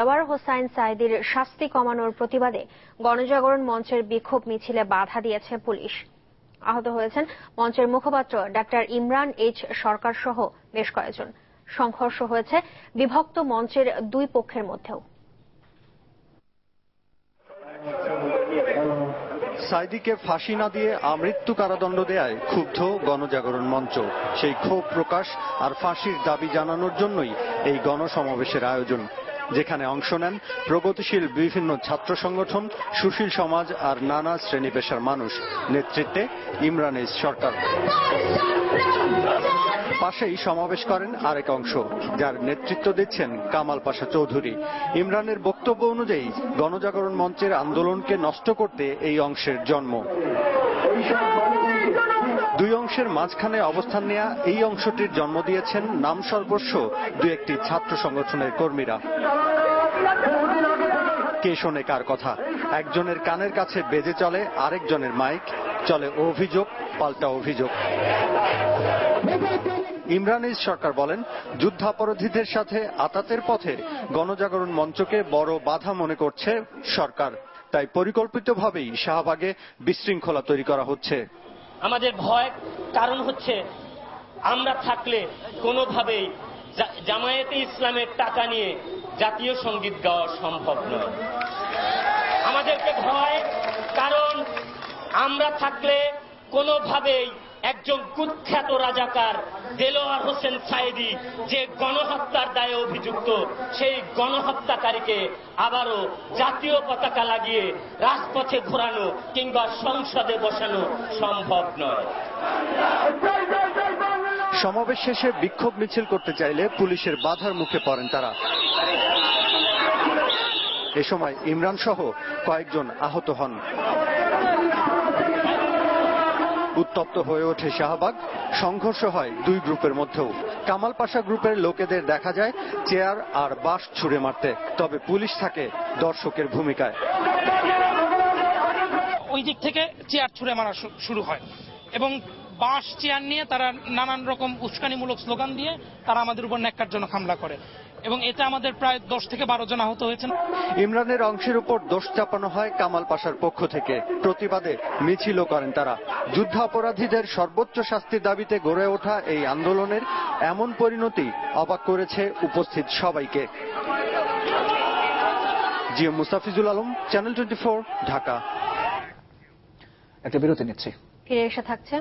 দেওয়ার হোসাইন সাইদির শাস্তি কমানোর প্রতিবাদে গণজাগরণ মঞ্চের বিক্ষোভ মিছিলে বাধা দিয়েছে পুলিশ। আহত হয়েছেন মঞ্চের মুখপাত্র ডাক্তার ইমরান এইচ সরকার সহ বেশ কয়েকজন। সংঘর্ষ হয়েছে বিভক্ত মঞ্চের দুই পক্ষের মধ্যেও। সাইদিকে ফাঁসি না দিয়ে আমৃত্যু কারাদণ্ড দেয় ক্ষুব্ধ গণজাগরণ মঞ্চ। সেই ক্ষোভ প্রকাশ আর ফাঁসির দাবি জানানোর জন্যই এই গণসমাবেশের আয়োজন। যেখানে অংশ নেন প্রগতিশীল বিভিন্ন ছাত্র সংগঠন, সুশীল সমাজ আর নানা শ্রেণি পেশার মানুষ। নেতৃত্বে ইমরান এইচ সরকার। পাশেই সমাবেশ করেন আরেক অংশ, যার নেতৃত্ব দিচ্ছেন কামাল পাশা চৌধুরী। ইমরানের বক্তব্য অনুযায়ী গণজাগরণ মঞ্চের আন্দোলনকে নষ্ট করতে এই অংশের জন্ম। দুই অংশের মাঝখানে অবস্থান নেয়া এই অংশটির জন্ম দিয়েছেন নাম সর্বস্ব দু একটি ছাত্র সংগঠনের কর্মীরা। কে শোনে কার কথা? একজনের কানের কাছে বেজে চলে, আরেকজনের মাইক। চলে অভিযোগ, পাল্টা অভিযোগ। ইমরান ইস সরকার বলেন, যুদ্ধাপরাধীদের সাথে আতাতের পথে গণজাগরণ মঞ্চকে বড় বাধা মনে করছে সরকার। তাই পরিকল্পিতভাবেই শাহবাগে বিশৃঙ্খলা তৈরি করা হচ্ছে। আমাদের ভয়, কারণ হচ্ছে আমরা থাকলে কোনোভাবেই জামায়াতে ইসলামের টাকা নিয়ে জাতীয় সংগীত গাওয়া সম্ভব নয়। আমাদেরকে ভয়, কারণ আমরা থাকলে কোনোভাবেই একজন কুখ্যাত রাজাকার দেলোয়ার হোসেন সাইদি যে গণহত্যার দায়ে অভিযুক্ত, সেই গণহত্যাকারীকে আবারও জাতীয় পতাকা লাগিয়ে রাজপথে ঘোরানো কিংবা সংসদে বসানো সম্ভব নয়। সমাবেশ শেষে বিক্ষোভ মিছিল করতে চাইলে পুলিশের বাধার মুখে পড়েন তারা। এ সময় ইমরান সহ কয়েকজন আহত হন। উত্তপ্ত হয়ে ওঠে শাহবাগ। সংঘর্ষ হয় দুই গ্রুপের মধ্যেও। কামাল পাশা গ্রুপের লোকেদের দেখা যায় চেয়ার আর বাস ছুড়ে মারতে। তবে পুলিশ থাকে দর্শকের ভূমিকায়। ওই দিক থেকে চেয়ার ছুড়ে মারা শুরু হয়। এবং বাঁশ চেয়ার নিয়ে তারা নানান রকম উস্কানিমূলক স্লোগান দিয়ে তারা আমাদের উপর ন্যাক্কারজনক হামলা করে। এবং এতে আমাদের প্রায় দশ থেকে বারো জন আহত হয়েছেন। ইমরানের অংশের উপর দোষ চাপানো হয় কামাল পাশার পক্ষ থেকে। প্রতিবাদে মিছিলও করেন তারা। যুদ্ধাপরাধীদের সর্বোচ্চ শাস্তির দাবিতে গড়ে ওঠা এই আন্দোলনের এমন পরিণতি অবাক করেছে উপস্থিত সবাইকে। GM Mustafizul Alam channel twenty Dhaka. একটা বিরতি নিচ্ছি। ফিরে এসে থাকছে?